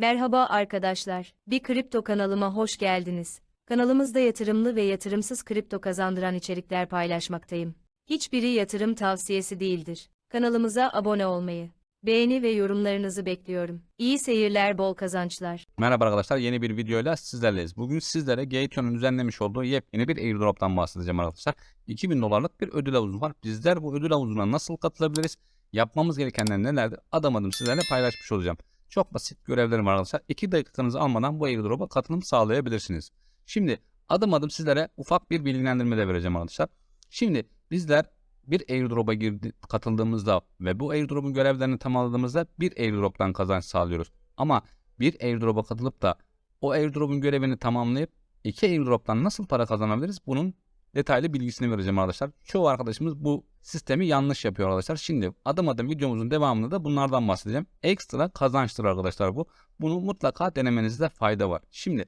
Merhaba arkadaşlar. Bir kripto kanalıma hoş geldiniz. Kanalımızda yatırımlı ve yatırımsız kripto kazandıran içerikler paylaşmaktayım. Hiçbiri yatırım tavsiyesi değildir. Kanalımıza abone olmayı, beğeni ve yorumlarınızı bekliyorum. İyi seyirler, bol kazançlar. Merhaba arkadaşlar yeni bir videoyla sizlerleyiz. Bugün sizlere Gateon'un düzenlemiş olduğu yepyeni bir airdrop'tan bahsedeceğim arkadaşlar. 2000 dolarlık bir ödül havuzu var. Bizler bu ödül havuzuna nasıl katılabiliriz? Yapmamız gerekenler nelerdir? Adım adım sizlerle paylaşmış olacağım. Çok basit görevlerim var arkadaşlar. 2 dakikanızı almadan bu airdrop'a katılım sağlayabilirsiniz. Şimdi adım adım sizlere ufak bir bilgilendirme de vereceğim arkadaşlar. Şimdi bizler bir airdrop'a girdi, katıldığımızda ve bu airdrop'un görevlerini tamamladığımızda bir airdrop'tan kazanç sağlıyoruz. Ama bir airdrop'a katılıp da o airdrop'un görevini tamamlayıp iki airdrop'tan nasıl para kazanabiliriz? Bunun detaylı bilgisini vereceğim arkadaşlar. Çoğu arkadaşımız bu sistemi yanlış yapıyor arkadaşlar. Şimdi adım adım videomuzun devamında da bunlardan bahsedeceğim. Ekstra kazançtır arkadaşlar bu. Bunu mutlaka denemenizde fayda var. Şimdi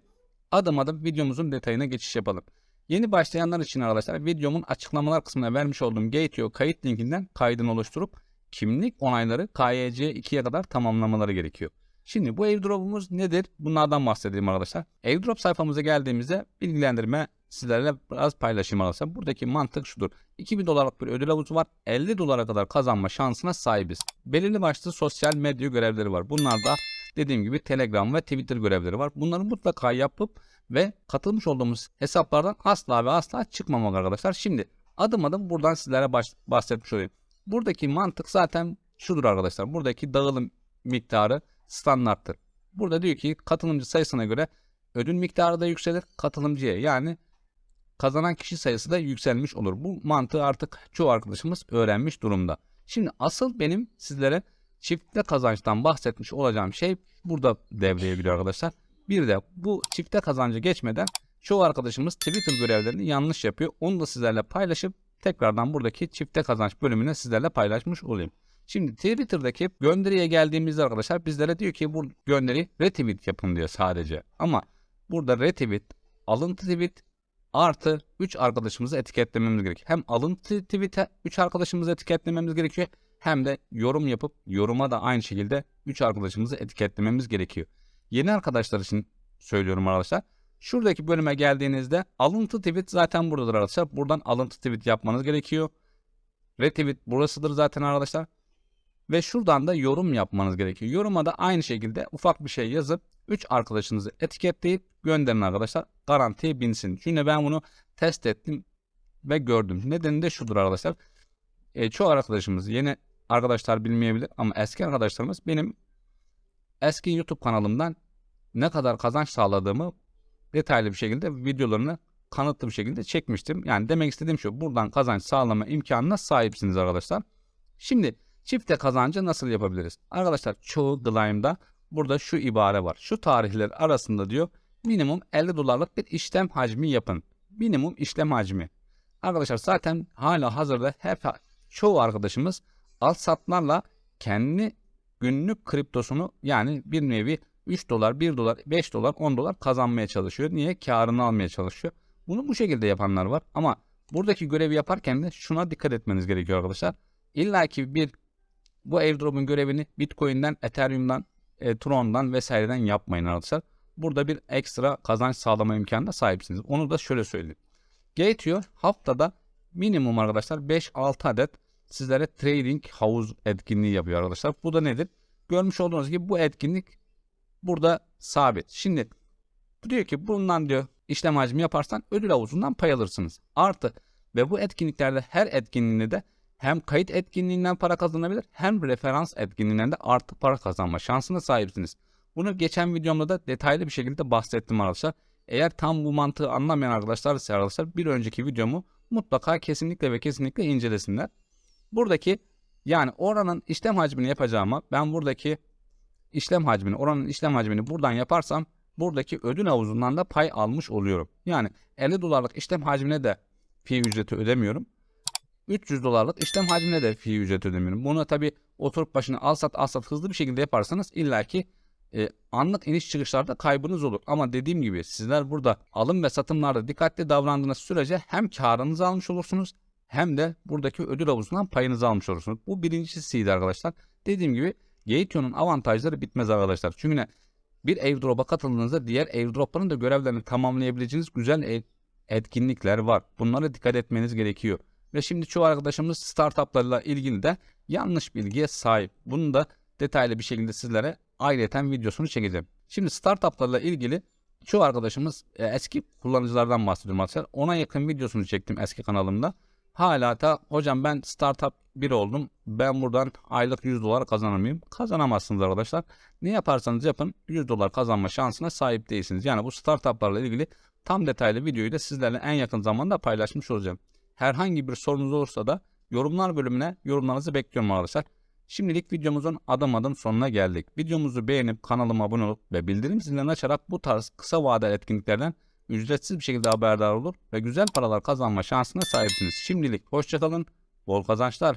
adım adım videomuzun detayına geçiş yapalım. Yeni başlayanlar için arkadaşlar videomun açıklamalar kısmına vermiş olduğum Gateo kayıt linkinden kaydını oluşturup kimlik onayları KYC 2'ye kadar tamamlamaları gerekiyor. Şimdi bu airdrop'umuz nedir? Bunlardan bahsedeyim arkadaşlar. Airdrop sayfamıza geldiğimizde bilgilendirme sizlerle biraz paylaşayım arkadaşlar. Buradaki mantık şudur. 2000 dolarlık bir ödül havuzu var. 50 dolara kadar kazanma şansına sahibiz. Belirli başlı sosyal medya görevleri var. Bunlar da dediğim gibi Telegram ve Twitter görevleri var. Bunları mutlaka yapıp ve katılmış olduğumuz hesaplardan asla ve asla çıkmamak arkadaşlar. Şimdi adım adım buradan sizlere baş, bahsetmiş olayım. Buradaki mantık zaten şudur arkadaşlar. Buradaki dağılım miktarı standarttır. Burada diyor ki katılımcı sayısına göre ödül miktarı da yükselir katılımcıya yani kazanan kişi sayısı da yükselmiş olur. Bu mantığı artık çoğu arkadaşımız öğrenmiş durumda. Şimdi asıl benim sizlere çifte kazançtan bahsetmiş olacağım şey burada devreye giriyor arkadaşlar. Bir de bu çifte kazancı geçmeden çoğu arkadaşımız Twitter görevlerini yanlış yapıyor. Onu da sizlerle paylaşıp tekrardan buradaki çifte kazanç bölümüne sizlerle paylaşmış olayım. Şimdi Twitter'daki gönderiye geldiğimizde arkadaşlar bizlere diyor ki bu gönderi retweet yapın diyor sadece. Ama burada retweet, alıntı tweet artı 3 arkadaşımızı etiketlememiz gerekiyor. Hem alıntı tweet'e 3 arkadaşımızı etiketlememiz gerekiyor hem de yorum yapıp yoruma da aynı şekilde 3 arkadaşımızı etiketlememiz gerekiyor. Yeni arkadaşlar için söylüyorum arkadaşlar. Şuradaki bölüme geldiğinizde alıntı tweet zaten buradadır arkadaşlar. Buradan alıntı tweet yapmanız gerekiyor. Retweet burasıdır zaten arkadaşlar. Ve şuradan da yorum yapmanız gerekiyor. Yoruma da aynı şekilde ufak bir şey yazıp 3 arkadaşınızı etiketleyip gönderin arkadaşlar. Garantiye binsin. Çünkü ben bunu test ettim ve gördüm. Nedeni de şudur arkadaşlar. E, çoğu arkadaşımız yeni arkadaşlar bilmeyebilir ama eski arkadaşlarımız benim eski YouTube kanalımdan ne kadar kazanç sağladığımı detaylı bir şekilde videolarını kanıtlı bir şekilde çekmiştim. Yani demek istediğim şu buradan kazanç sağlama imkanına sahipsiniz arkadaşlar. Şimdi çifte kazancı nasıl yapabiliriz? Arkadaşlar çoğu Glime'da burada şu ibare var. Şu tarihler arasında diyor minimum 50 dolarlık bir işlem hacmi yapın. Minimum işlem hacmi. Arkadaşlar zaten hala hazırda hep çoğu arkadaşımız alt satlarla kendi günlük kriptosunu yani bir nevi 3 dolar, 1 dolar, 5 dolar, 10 dolar kazanmaya çalışıyor. Niye? Karını almaya çalışıyor. Bunu bu şekilde yapanlar var ama buradaki görevi yaparken de şuna dikkat etmeniz gerekiyor arkadaşlar. İlla ki bir bu airdrop'un görevini Bitcoin'den, Ethereum'dan, e, Tron'dan vesaireden yapmayın arkadaşlar. Burada bir ekstra kazanç sağlama imkanına sahipsiniz. Onu da şöyle söyleyeyim. Gateo haftada minimum arkadaşlar 5-6 adet sizlere trading havuz etkinliği yapıyor arkadaşlar. Bu da nedir? Görmüş olduğunuz gibi bu etkinlik burada sabit. Şimdi diyor ki bundan diyor işlem hacmi yaparsan ödül havuzundan pay alırsınız. Artı ve bu etkinliklerde her etkinliğinde de hem kayıt etkinliğinden para kazanabilir hem referans etkinliğinden de artı para kazanma şansına sahipsiniz. Bunu geçen videomda da detaylı bir şekilde bahsettim arkadaşlar. Eğer tam bu mantığı anlamayan arkadaşlar ise arkadaşlar bir önceki videomu mutlaka kesinlikle ve kesinlikle incelesinler. Buradaki yani oranın işlem hacmini yapacağıma ben buradaki işlem hacmini oranın işlem hacmini buradan yaparsam buradaki ödül havuzundan da pay almış oluyorum. Yani 50 dolarlık işlem hacmine de fi ücreti ödemiyorum. 300 dolarlık işlem hacmine de fi ücreti ödemiyorum. Bunu tabi oturup başına al sat al sat hızlı bir şekilde yaparsanız illaki e, anlık iniş çıkışlarda kaybınız olur. Ama dediğim gibi sizler burada alım ve satımlarda dikkatli davrandığınız sürece hem karınızı almış olursunuz hem de buradaki ödül havuzundan payınızı almış olursunuz. Bu birincisiydi arkadaşlar. Dediğim gibi Gateon'un avantajları bitmez arkadaşlar. Çünkü ne? Bir airdrop'a katıldığınızda diğer airdrop'ların da görevlerini tamamlayabileceğiniz güzel e- etkinlikler var. Bunlara dikkat etmeniz gerekiyor. Ve şimdi çoğu arkadaşımız startuplarla ilgili de yanlış bilgiye sahip. Bunu da detaylı bir şekilde sizlere ayrıyeten videosunu çekeceğim. Şimdi startuplarla ilgili çoğu arkadaşımız e, eski kullanıcılardan bahsediyorum arkadaşlar. Ona yakın videosunu çektim eski kanalımda. Hala da hocam ben startup bir oldum. Ben buradan aylık 100 dolar kazanır? Kazanamazsınız arkadaşlar. Ne yaparsanız yapın 100 dolar kazanma şansına sahip değilsiniz. Yani bu startuplarla ilgili tam detaylı videoyu da sizlerle en yakın zamanda paylaşmış olacağım. Herhangi bir sorunuz olursa da yorumlar bölümüne yorumlarınızı bekliyorum arkadaşlar. Şimdilik videomuzun adım adım sonuna geldik. Videomuzu beğenip kanalıma abone olup ve bildirim zilini açarak bu tarz kısa vadeli etkinliklerden ücretsiz bir şekilde haberdar olur ve güzel paralar kazanma şansına sahipsiniz. Şimdilik hoşçakalın, bol kazançlar.